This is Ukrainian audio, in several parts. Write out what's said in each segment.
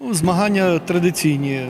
Ну, Змагання традиційні.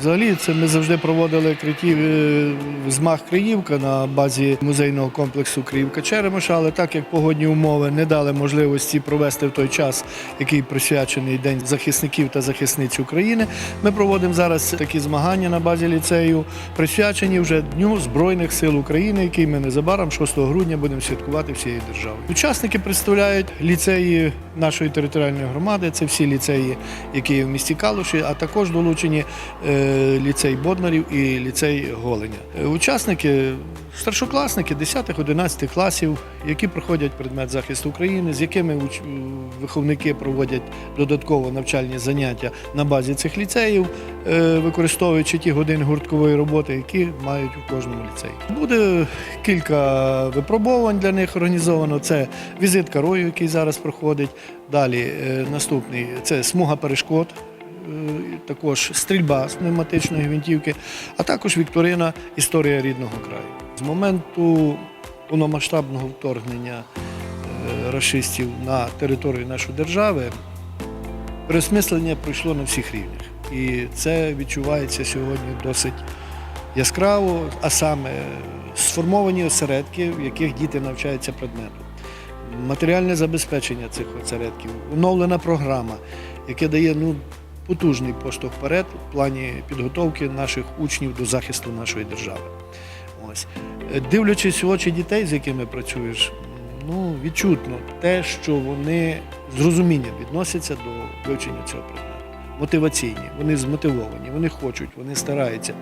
Взагалі, це ми завжди проводили критів е, змаг Криївка на базі музейного комплексу Криївка Черемоша, але так як погодні умови не дали можливості провести в той час, який присвячений День захисників та захисниць України, ми проводимо зараз такі змагання на базі ліцею, присвячені вже Дню Збройних сил України, який ми незабаром 6 грудня будемо святкувати всією державою. Учасники представляють ліцеї нашої територіальної громади. Це всі ліцеї, які є в місті Калуші, а також долучені е, ліцей Боднарів і ліцей Голеня. Е, Учасники старшокласники 10-11 класів, які проходять предмет захисту України, з якими виховники проводять додатково навчальні заняття на базі цих ліцеїв, е, використовуючи ті години гурткової роботи, які мають у кожному ліцеї. Буде кілька випробувань для них організовано. Це візитка рою, який зараз проходить. Далі наступний це смуга перешкод. Е, Також стрільба з пневматичної гвинтівки, а також вікторина Історія рідного краю. З моменту повномасштабного вторгнення е, рашистів на територію нашої держави переосмислення пройшло на всіх рівнях. І це відчувається сьогодні досить яскраво, а саме сформовані осередки, в яких діти навчаються предмету. Матеріальне забезпечення цих осередків, оновлена програма, яка дає ну, потужний поштовх вперед в плані підготовки наших учнів до захисту нашої держави. Ось. Е, Дивлячись в очі дітей, з якими працюєш, ну, відчутно те, що вони з розумінням відносяться до вивчення цього предмету. Мотиваційні, вони змотивовані, вони хочуть, вони стараються,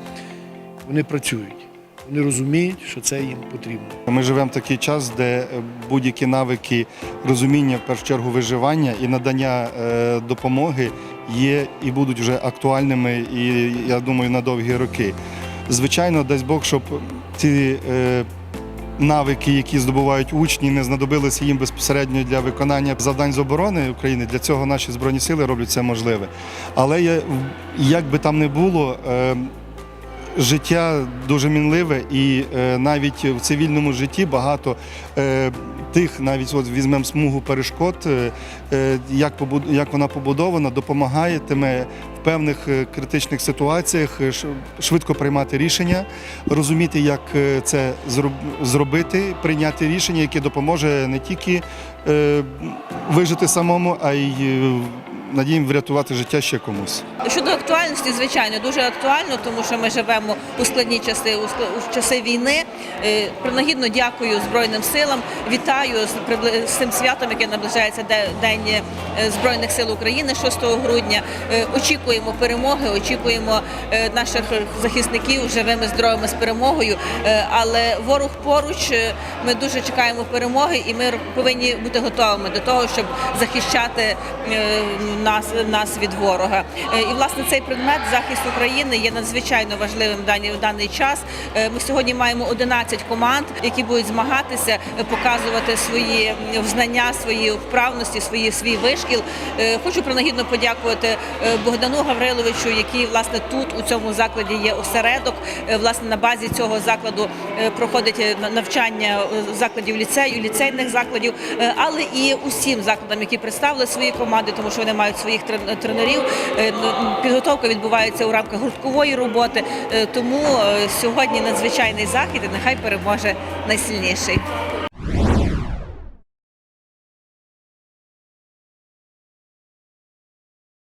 вони працюють, вони розуміють, що це їм потрібно. Ми живемо в такий час, де е, будь-які навики розуміння, в першу чергу, виживання і надання е, допомоги є і будуть вже актуальними, і я думаю, на довгі роки. Звичайно, дасть Бог, щоб ці е, навики, які здобувають учні, не знадобилися їм безпосередньо для виконання завдань з оборони України. Для цього наші збройні сили роблять це можливе. Але як би там не було. е, життя дуже мінливе, і е, навіть в цивільному житті багато е, тих, навіть от візьмемо смугу перешкод, е, як, як вона побудована, допомагатиме в певних критичних ситуаціях швидко приймати рішення, розуміти, як це зробити, прийняти рішення, яке допоможе не тільки вижити самому, а й надіємо врятувати життя ще комусь. Щодо актуальності, звичайно, дуже актуально, тому що ми живемо у складні часи, у часи війни. Е, Принагідно дякую Збройним силам. Вітаю з цим святом, яке наближається де- День е, Збройних сил України 6 грудня. Е, Очікуємо перемоги, очікуємо наших захисників живими, здоровими з перемогою. Але ворог поруч. Ми дуже чекаємо перемоги, і ми повинні бути готовими до того, щоб захищати нас, нас від ворога. Е, І власне цей предмет захист України є надзвичайно важливим в даний, час. Е, Ми сьогодні маємо 11 команд, які будуть змагатися, е, показувати свої знання, свої вправності, свої свій вишкіл. Хочу принагідно подякувати Богдану Гавриловичу, який власне тут у цьому закладі є осередок. Власне на базі цього закладу проходить навчання закладів ліцею, ліцейних закладів, але і усім закладам, які представили свої команди, тому що вони мають своїх тренерів. Е, Підготовка відбувається у рамках гурткової роботи. Е, Тому е, сьогодні надзвичайний захід і нехай переможе найсильніший.